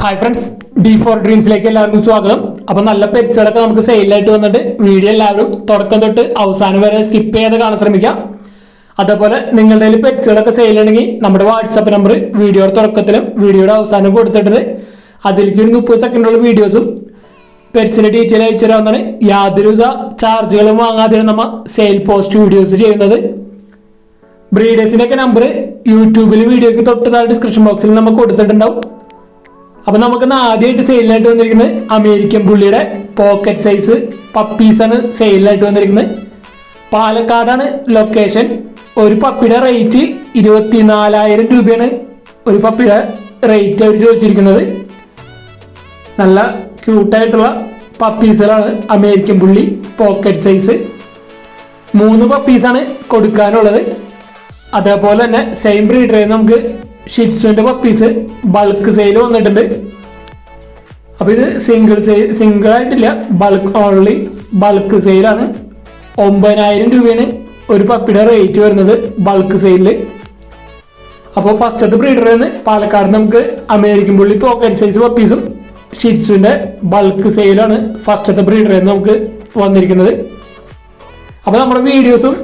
Hi friends D four ഡ്രീംസിലേക്ക് എല്ലാവർക്കും സ്വാഗതം. അപ്പൊ നല്ല പെറ്റ്സുകളൊക്കെ നമുക്ക് സെയിലായിട്ട് വന്നിട്ട് വീഡിയോ എല്ലാവരും തുടക്കം തൊട്ട് അവസാനം വരെ സ്കിപ്പ് ചെയ്യാതെ കാണാൻ ശ്രമിക്കാം. അതേപോലെ നിങ്ങളുടെ കയ്യിൽ പെറ്റ്സുകളൊക്കെ സെയിൽ ഉണ്ടെങ്കിൽ നമ്മുടെ വാട്സാപ്പ് നമ്പർ വീഡിയോയുടെ തുടക്കത്തിലും വീഡിയോയുടെ അവസാനം കൊടുത്തിട്ടുണ്ട്. അതിലേക്ക് ഒരു മുപ്പത് സെക്കൻഡുള്ള വീഡിയോസും പെറ്റ്സിന്റെ ഡീറ്റെയിൽ അയച്ചു തരാവുന്നതാണ്. യാതൊരുവിധ ചാർജുകളും വാങ്ങാതെ നമ്മൾ സെയിൽ പോസ്റ്റ് വീഡിയോസ് ചെയ്യുന്നത്. ബ്രീഡേഴ്സിന്റെ ഒക്കെ നമ്പർ യൂട്യൂബിൽ വീഡിയോക്ക് തൊട്ട് ഡിസ്ക്രിപ്ഷൻ ബോക്സിൽ നമ്മൾ കൊടുത്തിട്ടുണ്ടാവും. അപ്പൊ നമുക്ക് ആദ്യമായിട്ട് സെയിലായിട്ട് വന്നിരിക്കുന്നത് അമേരിക്കൻ പുള്ളിയുടെ പോക്കറ്റ് സൈസ് പപ്പീസ് ആണ് സെയിലായിട്ട് വന്നിരിക്കുന്നത്. പാലക്കാടാണ് ലൊക്കേഷൻ ഒരു പപ്പിയുടെ റേറ്റ് ഇരുപത്തിനാലായിരം രൂപയാണ് ഒരു പപ്പിയുടെ റേറ്റ് അവർ ചോദിച്ചിരിക്കുന്നത്. നല്ല ക്യൂട്ടായിട്ടുള്ള പപ്പീസുകളാണ് അമേരിക്കൻ പുള്ളി പോക്കറ്റ് സൈസ് മൂന്ന് പപ്പീസാണ് കൊടുക്കാനുള്ളത്. അതേപോലെ തന്നെ സെയിം ബ്രീഡറിൽ നമുക്ക് ഷിറ്റ്സുവിന്റെ പീസ് ബൾക്ക് സെയിൽ വന്നിട്ടുണ്ട്. അപ്പൊ ഇത് സിംഗിൾ സെയിൽ സിംഗിൾ ആയിട്ടില്ല. ബൾക്ക് ഓൺലി ബൾക്ക് സെയിലാണ് ഒമ്പതിനായിരം രൂപയാണ് ഒരു പപ്പിയുടെ റേറ്റ് വരുന്നത് ബൾക്ക് സെയിലിൽ അപ്പോൾ ഫസ്റ്റത്തെ ബ്രീഡറിൽ നിന്ന് പാലക്കാട് നമുക്ക് അമേരിക്കൻ പുള്ളി പോക്കറ്റ് സൈസ് പപ്പീസും ഷിറ്റ്സുവിന്റെ ബൾക്ക് സെയിലാണ് ഫസ്റ്റത്തെ ബ്രീഡറിൽ നിന്ന് നമുക്ക് വന്നിരിക്കുന്നത്. അപ്പോൾ നമ്മുടെ വീഡിയോസും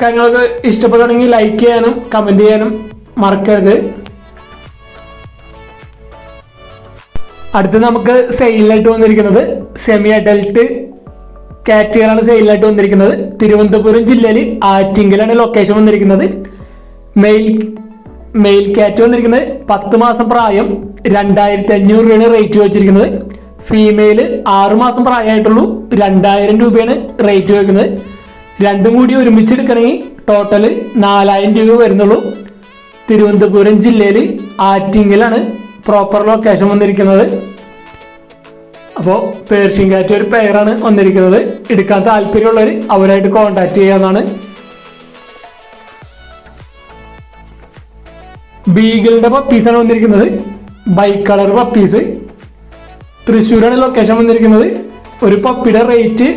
കാര്യങ്ങളൊക്കെ ഇഷ്ടപ്പെടുകയാണെങ്കിൽ ലൈക്ക് ചെയ്യാനും കമന്റ് ചെയ്യാനും മറക്കരുത്. അടുത്ത് നമുക്ക് സെയിലായിട്ട് വന്നിരിക്കുന്നത് സെമി അഡൽട്ട് കാറ്റഗറിയാണ് സെയിലായിട്ട് വന്നിരിക്കുന്നത്. തിരുവനന്തപുരം ജില്ലയിൽ ആറ്റിങ്കലാണ് ലൊക്കേഷൻ വന്നിരിക്കുന്നത്. മെയിൽ മെയിൽ കാറ്റ് വന്നിരിക്കുന്നത് പത്ത് മാസം പ്രായം രണ്ടായിരത്തി അഞ്ഞൂറ് രൂപയാണ് റേറ്റ് വെച്ചിരിക്കുന്നത് ഫീമെയിൽ ആറു മാസം പ്രായമായിട്ടുള്ളൂ രണ്ടായിരം രൂപയാണ് റേറ്റ് വയ്ക്കുന്നത് രണ്ടും കൂടി ഒരുമിച്ച് എടുക്കണമെങ്കിൽ ടോട്ടൽ നാലായിരം രൂപ വരുന്നുള്ളൂ. തിരുവനന്തപുരം ജില്ലയിൽ ആറ്റിങ്ങിലാണ് പ്രോപ്പർ ലൊക്കേഷൻ വന്നിരിക്കുന്നത്. അപ്പോൾ പേർഷ്യൻ കാറ്റ് ഒരു പെയറാണ് വന്നിരിക്കുന്നത്. എടുക്കാൻ താല്പര്യമുള്ളവർ അവരായിട്ട് കോണ്ടാക്ട് ചെയ്യാവുന്നതാണ് ബീഗിളിന്റെ പപ്പീസാണ് വന്നിരിക്കുന്നത്. ബൈ കളർ പപ്പീസ് തൃശ്ശൂരാണ് ലൊക്കേഷൻ വന്നിരിക്കുന്നത്. ഒരു പപ്പിയുടെ റേറ്റ്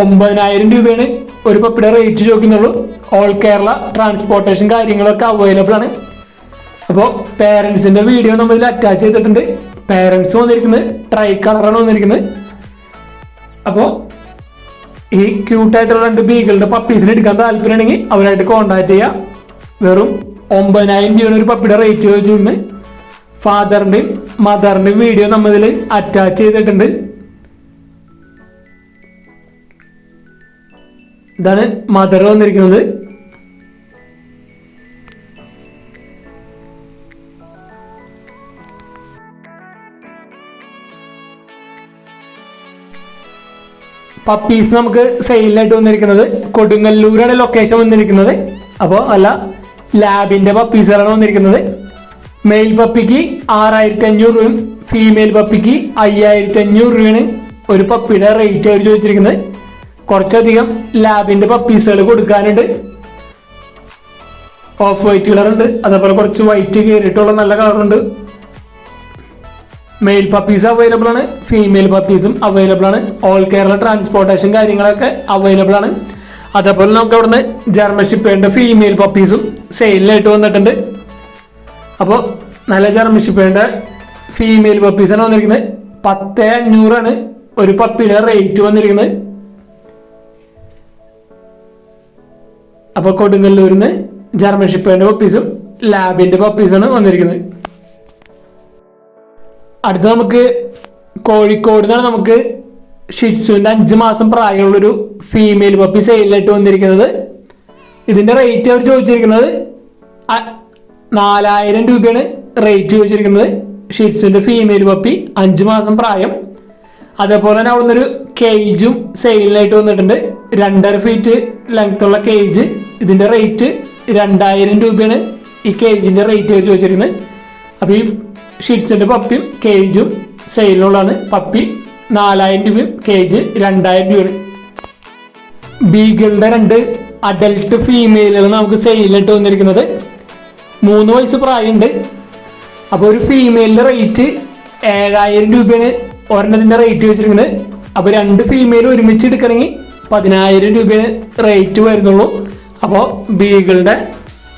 ഒമ്പതിനായിരം രൂപയാണ്. ഒരു പപ്പിയുടെ റേറ്റ് ചോദിക്കുന്നുള്ളൂ. ഓൾ കേരള ട്രാൻസ്പോർട്ടേഷൻ കാര്യങ്ങളൊക്കെ അവൈലബിൾ ആണ്. അപ്പോൾ പേരൻസിന്റെ വീഡിയോ നമ്മൾ ഇതിൽ അറ്റാച്ച് ചെയ്തിട്ടുണ്ട്. പേരൻസ് വന്നിരിക്കുന്നത് ട്രൈ കളറാണ് വന്നിരിക്കുന്നത്. അപ്പോൾ ഈ ക്യൂട്ടായിട്ടുള്ള രണ്ട് ബീകളുടെ പപ്പീസിനെ എടുക്കാൻ താല്പര്യമുണ്ടെങ്കിൽ അവരായിട്ട് കോണ്ടാക്ട് ചെയ്യുക വെറും ഒമ്പതിനായിരം രൂപയാണ് ഒരു പപ്പിയുടെ റേറ്റ് ചോദിച്ചിട്ടുണ്ട് ഫാദറിന്റെയും മദറിന്റെയും വീഡിയോ നമ്മൾ ഇതിൽ അറ്റാച്ച് ചെയ്തിട്ടുണ്ട്. ഇതാണ് മദർ വന്നിരിക്കുന്നത്. പപ്പീസ് നമുക്ക് സെയിലായിട്ട് വന്നിരിക്കുന്നത് കൊടുങ്ങല്ലൂരാണ് ലൊക്കേഷൻ വന്നിരിക്കുന്നത്. അപ്പോൾ അല്ല ലാബിന്റെ പപ്പീസുകളാണ് വന്നിരിക്കുന്നത്. മെയിൽ പപ്പിക്ക് ആറായിരത്തി അഞ്ഞൂറ് രൂപയും ഫീമെയിൽ പപ്പിക്ക് അയ്യായിരത്തി അഞ്ഞൂറ് രൂപയാണ് ഒരു പപ്പിയുടെ റേറ്റ് അവർ ചോദിച്ചിരിക്കുന്നത്. കുറച്ചധികം ലാബിന്റെ പപ്പീസുകൾ കൊടുക്കാനുണ്ട്. ഓഫ് വൈറ്റ് കളർ ഉണ്ട്. അതേപോലെ കുറച്ച് വൈറ്റ് കയറിയിട്ടുള്ള നല്ല കളറുണ്ട് മെയിൽ പപ്പീസ് അവൈലബിൾ ആണ്. ഫീമെയിൽ പപ്പീസും അവൈലബിൾ ആണ്. ഓൾ കേരള ട്രാൻസ്പോർട്ടേഷൻ കാര്യങ്ങളൊക്കെ അവൈലബിൾ ആണ്. അതേപോലെ നമുക്ക് അവിടുന്ന് വേണ്ട ഫീമെയിൽ പപ്പീസും സെയിലിനായിട്ട് വന്നിട്ടുണ്ട്. അപ്പോൾ നല്ല വേണ്ട ഫീമെയിൽ പപ്പീസാണ് വന്നിരിക്കുന്നത്. പത്ത് അഞ്ഞൂറാണ് ഒരു പപ്പിയുടെ റേറ്റ് വന്നിരിക്കുന്നത്. അപ്പോൾ കൊടുങ്ങല്ലൂരിൽ നിന്ന് വേണ്ട പപ്പീസും ലാബിന്റെ പപ്പീസാണ് വന്നിരിക്കുന്നത്. അടുത്ത നമുക്ക് കോഴിക്കോട് നിന്നാണ് നമുക്ക് ഷിറ്റ്സുവിന്റെ അഞ്ച് മാസം പ്രായമുള്ളൊരു ഫീമെയിൽ പപ്പി സെയിലായിട്ട് വന്നിരിക്കുന്നത്. ഇതിന്റെ റേറ്റ് അവർ ചോദിച്ചിരിക്കുന്നത് നാലായിരം രൂപയാണ് റേറ്റ് ചോദിച്ചിരിക്കുന്നത് ഷിറ്റ്സുവിന്റെ ഫീമെയിൽ പപ്പി അഞ്ച് മാസം പ്രായം. അതേപോലെ തന്നെ അവിടുന്ന് ഒരു കേജും സെയിലായിട്ട് വന്നിട്ടുണ്ട്. രണ്ടര ഫീറ്റ് ലെങ്ത്തുള്ള കേജ് ഇതിന്റെ റേറ്റ് രണ്ടായിരം രൂപയാണ് ഈ കേജിന്റെ റേറ്റ് ചോദിച്ചിരിക്കുന്നത്. അപ്പോൾ ഈ ഷീറ്റ്സിന്റെ പപ്പിയും കേജും സെയിലുള്ളതാണ് പപ്പി നാലായിരം രൂപയും കേജ് രണ്ടായിരം രൂപയാണ്. ബീഗിളുടെ രണ്ട് അഡൽട്ട് ഫീമെയിലുകൾ നമുക്ക് സെയിലിട്ട് വന്നിരിക്കുന്നത്. മൂന്ന് വയസ്സ് പ്രായമുണ്ട്. അപ്പോൾ ഒരു ഫീമെയിലിന്റെ റേറ്റ് ഏഴായിരം രൂപയാണ് ഒരെണ്ണത്തിന്റെ റേറ്റ് വെച്ചിരിക്കുന്നത്. അപ്പോൾ രണ്ട് ഫീമെയിൽ ഒരുമിച്ച് എടുക്കണമെങ്കിൽ പതിനായിരം രൂപയാണ് റേറ്റ് വരുന്നുള്ളൂ. അപ്പോൾ ബീഗിളുടെ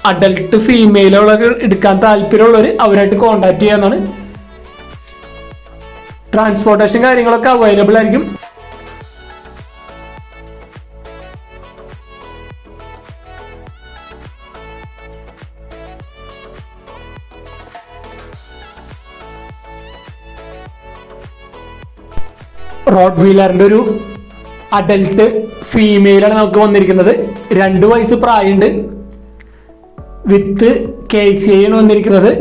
അഡൽട്ട് ഫീമെയിലുകളൊക്കെ എടുക്കാൻ താല്പര്യമുള്ളവർ അവരായിട്ട് കോണ്ടാക്ട് ചെയ്യാന്നാണ്. ട്രാൻസ്പോർട്ടേഷൻ കാര്യങ്ങളൊക്കെ അവൈലബിൾ ആയിരിക്കും. റോഡ് വീലറിന്റെ ഒരു അഡൽട്ട് ഫീമെയിലാണ് നമുക്ക് വന്നിരിക്കുന്നത്. രണ്ട് വയസ്സ് പ്രായമുണ്ട്. വിത്ത് കെ സി ആണ് വന്നിരിക്കുന്നത്.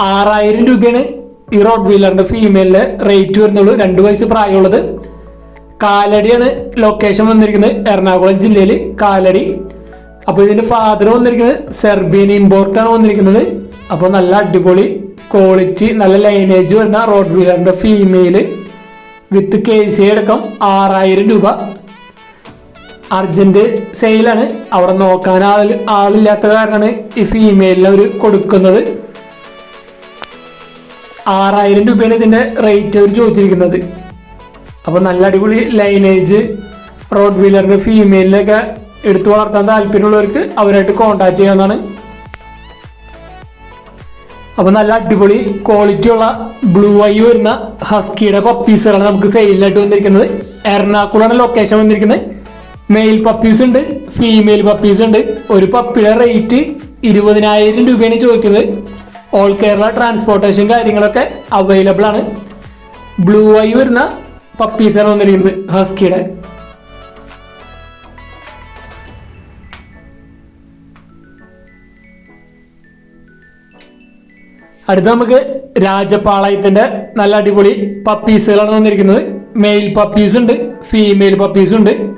ആറായിരം രൂപയാണ് ഈ റോഡ് വീലറിന്റെ ഫീമെയിലിന്റെ റേറ്റ് വരുന്നുള്ളൂ. രണ്ട് വയസ്സ് പ്രായമുള്ളത്. കാലടിയാണ് ലൊക്കേഷൻ വന്നിരിക്കുന്നത്. എറണാകുളം ജില്ലയിൽ കാലടി. അപ്പോൾ ഇതിന്റെ ഫാദർ വന്നിരിക്കുന്നത് സെർബിയൻ ഇമ്പോർട്ടാണ് വന്നിരിക്കുന്നത്. അപ്പോൾ നല്ല അടിപൊളി ക്വാളിറ്റി നല്ല ലൈനേജ് വരുന്ന റോഡ് വീലറിന്റെ ഫീമെയിൽ വിത്ത് കെ സി അടക്കം ആറായിരം രൂപ. അർജന്റ് സെയിലാണ് അവിടെ നോക്കാൻ ആൾ ആളില്ലാത്ത കാരണമാണ് ഈ ഫീമെയിലിന് അവർ കൊടുക്കുന്നത്. ആറായിരം രൂപയാണ് ഇതിന്റെ റേറ്റ് അവർ ചോദിച്ചിരിക്കുന്നത്. അപ്പോൾ നല്ല അടിപൊളി ലൈനേജ് റോഡ് വീലറിന്റെ ഫീമെയിലിനൊക്കെ എടുത്തു വളർത്താൻ താല്പര്യമുള്ളവർക്ക് അവരായിട്ട് കോണ്ടാക്ട് ചെയ്യാവുന്നതാണ്. അപ്പൊ നല്ല അടിപൊളി ക്വാളിറ്റി ഉള്ള ബ്ലൂ ഐ വരുന്ന ഹസ്കിയുടെ പപ്പീസുകളാണ് നമുക്ക് സെയിലിനായിട്ട് വന്നിരിക്കുന്നത്. എറണാകുളമാണ് ലൊക്കേഷൻ വന്നിരിക്കുന്നത്. മെയിൽ പപ്പീസ് ഉണ്ട് ഫീമെയിൽ പപ്പീസ് ഉണ്ട്. ഒരു പപ്പിയുടെ റേറ്റ് ഇരുപതിനായിരം രൂപയാണ് ചോദിക്കുന്നത്. ഓൾ കേരള ട്രാൻസ്പോർട്ടേഷൻ കാര്യങ്ങളൊക്കെ അവൈലബിൾ ആണ്. ബ്ലൂ ഐ വരുന്ന പപ്പീസാണ് വന്നിരിക്കുന്നത് ഹസ്കിയുടെ അടുത്ത നമുക്ക് രാജപാളയത്തിന്റെ നല്ല അടിപൊളി പപ്പീസുകളാണ് വന്നിരിക്കുന്നത്. മെയിൽ പപ്പീസ് ഉണ്ട് ഫീമെയിൽ പപ്പീസ് ഉണ്ട്.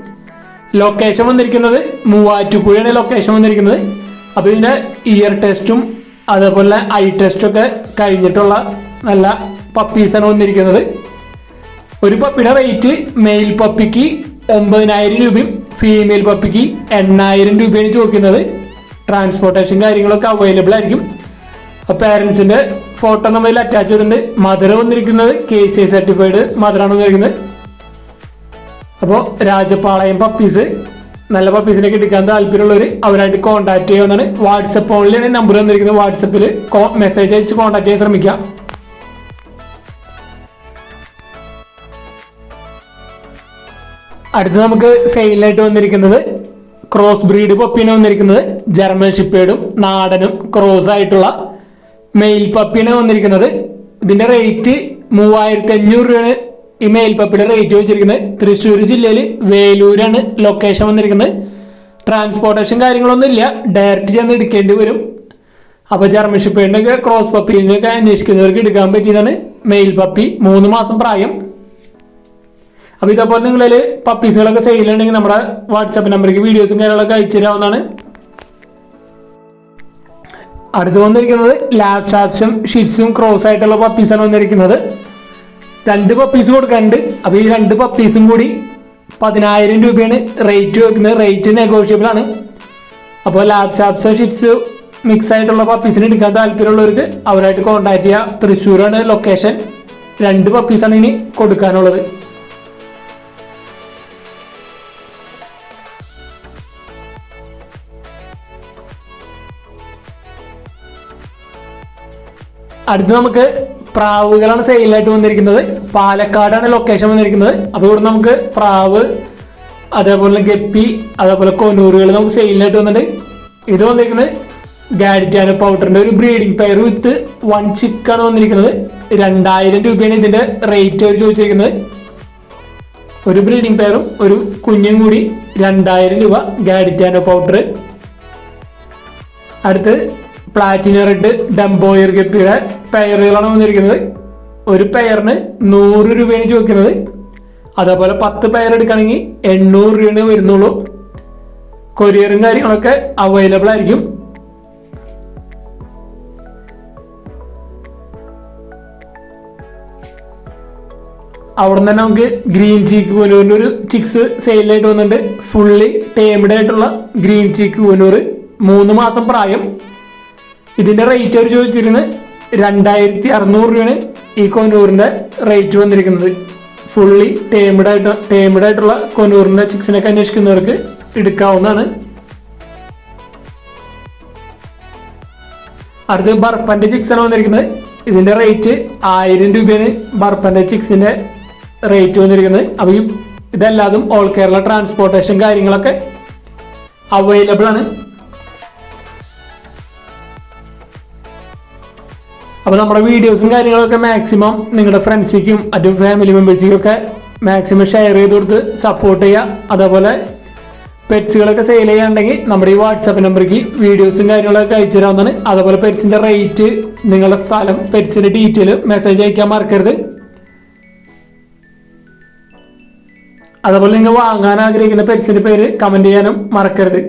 ലൊക്കേഷൻ വന്നിരിക്കുന്നത് മൂവാറ്റുപുഴയാണ് ലൊക്കേഷൻ വന്നിരിക്കുന്നത്. അപ്പോൾ ഇതിന്റെ ഇയർ ടെസ്റ്റും അതേപോലെ ഐ ടെസ്റ്റും ഒക്കെ കഴിഞ്ഞിട്ടുള്ള നല്ല പപ്പീസാണ് വന്നിരിക്കുന്നത്. ഒരു പപ്പിയുടെ റേറ്റ് മെയിൽ പപ്പിക്ക് ഒമ്പതിനായിരം രൂപയും ഫീമെയിൽ പപ്പിക്ക് എണ്ണായിരം രൂപയാണ് ചോദിക്കുന്നത്. ട്രാൻസ്പോർട്ടേഷൻ കാര്യങ്ങളൊക്കെ അവൈലബിൾ ആയിരിക്കും. പേരൻസിന്റെ ഫോട്ടോ നമ്മൾ അറ്റാച്ച് ചെയ്തിട്ടുണ്ട്. മദർ വന്നിരിക്കുന്നത് കെ സി സർട്ടിഫൈഡ് മദറാണ് വന്നിരിക്കുന്നത്. അപ്പോൾ രാജപാളയം പപ്പീസ് നല്ല പപ്പീസിനൊക്കെ എടുക്കാൻ താല്പര്യമുള്ളവർ അവരായിട്ട് കോൺടാക്ട് ചെയ്യാവുന്നതാണ് വാട്സപ്പ് ഓൺലിയാണ് നമ്പർ തന്നിരിക്കുന്നത് വാട്സപ്പിൽ മെസ്സേജ് അയച്ച് കോൺടാക്ട് ചെയ്യാൻ ശ്രമിക്കാം. അടുത്ത് നമുക്ക് സെയിലായിട്ട് വന്നിരിക്കുന്നത് ക്രോസ് ബ്രീഡ് പപ്പിനെ വന്നിരിക്കുന്നത്. ജർമ്മൻ ഷിപ്പേഡും നാടനും ക്രോസ് ആയിട്ടുള്ള മെയിൽ പപ്പിനെ വന്നിരിക്കുന്നത്. ഇതിന്റെ റേറ്റ് മൂവായിരത്തി അഞ്ഞൂറ് രൂപയാണ്. ഈ മെയിൽ പപ്പിയുടെ റേറ്റ് വെച്ചിരിക്കുന്നത് തൃശ്ശൂർ ജില്ലയിൽ വേലൂരാണ് ലൊക്കേഷൻ വന്നിരിക്കുന്നത്. ട്രാൻസ്പോർട്ടേഷൻ കാര്യങ്ങളൊന്നും ഇല്ല ഡയറക്റ്റ് ചെന്ന് എടുക്കേണ്ടി വരും. അപ്പോൾ ജർമ്മൻ ഷിപ്പേഡിന്റെ ഒക്കെ ക്രോസ് പപ്പീനൊക്കെ അന്വേഷിക്കുന്നവർക്ക് എടുക്കാൻ പറ്റിയതാണ് മെയിൽ പപ്പി. മൂന്ന് മാസം പ്രായം. അപ്പോൾ ഇതേപോലെ നിങ്ങളിൽ പപ്പീസുകളൊക്കെ സെയിലുണ്ടെങ്കിൽ നമ്മുടെ വാട്സാപ്പ് നമ്പറിലേക്ക് വീഡിയോസും കാര്യങ്ങളൊക്കെ അയച്ചു തരാവുന്നതാണ്. അടുത്ത് വന്നിരിക്കുന്നത് ലാബ് ഷാപ്സും ഷിറ്റ്സും ക്രോസ് ആയിട്ടുള്ള പപ്പീസാണ് വന്നിരിക്കുന്നത്. രണ്ട് പപ്പീസ് കൊടുക്കാനുണ്ട്. അപ്പോൾ ഈ രണ്ട് പപ്പീസും കൂടി പതിനായിരം രൂപയാണ് റേറ്റ് വെക്കുന്നത്. റേറ്റ് നെഗോഷ്യബിൾ ആണ്. അപ്പോൾ ലാബ് ഷിപ്സ് മിക്സ് ആയിട്ടുള്ള പപ്പീസിന് എടുക്കാൻ താല്പര്യമുള്ളവർക്ക് അവരായിട്ട് കോൺടാക്ട് ചെയ്യുക തൃശ്ശൂരാണ് ലൊക്കേഷൻ രണ്ട് പപ്പീസാണ് ഇനി കൊടുക്കാനുള്ളത്. അടുത്ത് നമുക്ക് പ്രാവുകളാണ് സെയിലായിട്ട് വന്നിരിക്കുന്നത്. പാലക്കാടാണ് ലൊക്കേഷൻ വന്നിരിക്കുന്നത്. അപ്പോൾ ഇവിടെ നമുക്ക് പ്രാവ് അതേപോലെ ഗപ്പി അതേപോലെ കൊനൂറുകൾ നമുക്ക് സെയിലായിട്ട് വന്നിട്ടുണ്ട്. ഇത് വന്നിരിക്കുന്നത് ഗാഡിറ്റാന പൗഡറിന്റെ ഒരു ബ്രീഡിംഗ് പെയർ വിത്ത് വൺ ചിക്കാണ് വന്നിരിക്കുന്നത്. രണ്ടായിരം രൂപയാണ് ഇതിന്റെ റേറ്റ് അവർ ചോദിച്ചിരിക്കുന്നത്. ഒരു ബ്രീഡിംഗ് പെയറും ഒരു കുഞ്ഞും കൂടി രണ്ടായിരം രൂപ ഗാഡിറ്റാനോ പൗഡർ അടുത്ത് പ്ലാറ്റിന റെഡ് ഡംബോയർ ഗപ്പിയുടെ പെയറുകളാണ് വന്നിരിക്കുന്നത്. ഒരു പെയറിന് നൂറ് രൂപയാണ് ചോദിക്കുന്നത്. അതേപോലെ പത്ത് പെയർ എടുക്കുകയാണെങ്കിൽ എണ്ണൂറ് രൂപയാണ് വരുന്നുള്ളൂ. കൊറിയറും കാര്യങ്ങളൊക്കെ അവൈലബിൾ ആയിരിക്കും. അവിടെ തന്നെ നമുക്ക് ഗ്രീൻ ചീക്ക് കൂനൂറിന്റെ ഒരു ചിക്സ് സെയിലായിട്ട് വന്നിട്ടുണ്ട്. ഫുള്ളി ടേംഡ് ആയിട്ടുള്ള ഗ്രീൻ ചീക്ക് കൂനൂർ മൂന്ന് മാസം പ്രായം. ഇതിന്റെ റേറ്റ് അവർ ചോദിച്ചിരുന്നത് രണ്ടായിരത്തി അറുന്നൂറ് രൂപയാണ് ഈ കൊനൂറിന്റെ റേറ്റ് വന്നിരിക്കുന്നത്. ഫുള്ളി ടേമഡ് ആയിട്ട് ടേമഡ് ആയിട്ടുള്ള കൊനൂറിന്റെ ചിക്സിനൊക്കെ അന്വേഷിക്കുന്നവർക്ക് എടുക്കാവുന്നതാണ്. അടുത്ത് ബർപ്പന്റെ ചിക്സ് ആണ് വന്നിരിക്കുന്നത്. ഇതിന്റെ റേറ്റ് ആയിരം രൂപയാണ് ബർപ്പന്റെ ചിക്സിന്റെ റേറ്റ് വന്നിരിക്കുന്നത്. അപ്പോൾ ഈ ഇതെല്ലാതും ഓൾ കേരള ട്രാൻസ്പോർട്ടേഷൻ കാര്യങ്ങളൊക്കെ അവൈലബിൾ ആണ്. അപ്പോൾ നമ്മുടെ വീഡിയോസും കാര്യങ്ങളൊക്കെ മാക്സിമം നിങ്ങളുടെ ഫ്രണ്ട്സിക്കും മറ്റും ഫാമിലി മെമ്പേഴ്സിക്കും ഒക്കെ മാക്സിമം ഷെയർ ചെയ്ത് കൊടുത്ത് സപ്പോർട്ട് ചെയ്യുക. അതേപോലെ പെറ്റ്സുകളൊക്കെ സെയിൽ ചെയ്യാണ്ടെങ്കിൽ നമ്മുടെ ഈ വാട്സാപ്പ് നമ്പറിലേക്ക് വീഡിയോസും കാര്യങ്ങളൊക്കെ അയച്ചു തരാവുന്നതാണ്. അതേപോലെ പെറ്റ്സിന്റെ റേറ്റ് നിങ്ങളുടെ സ്ഥലം പെറ്റ്സിന്റെ ഡീറ്റെയിൽ മെസ്സേജ് അയക്കാൻ മറക്കരുത്. അതേപോലെ നിങ്ങൾ വാങ്ങാൻ ആഗ്രഹിക്കുന്ന പെറ്റ്സിന്റെ പേര് കമന്റ് ചെയ്യാനും മറക്കരുത്.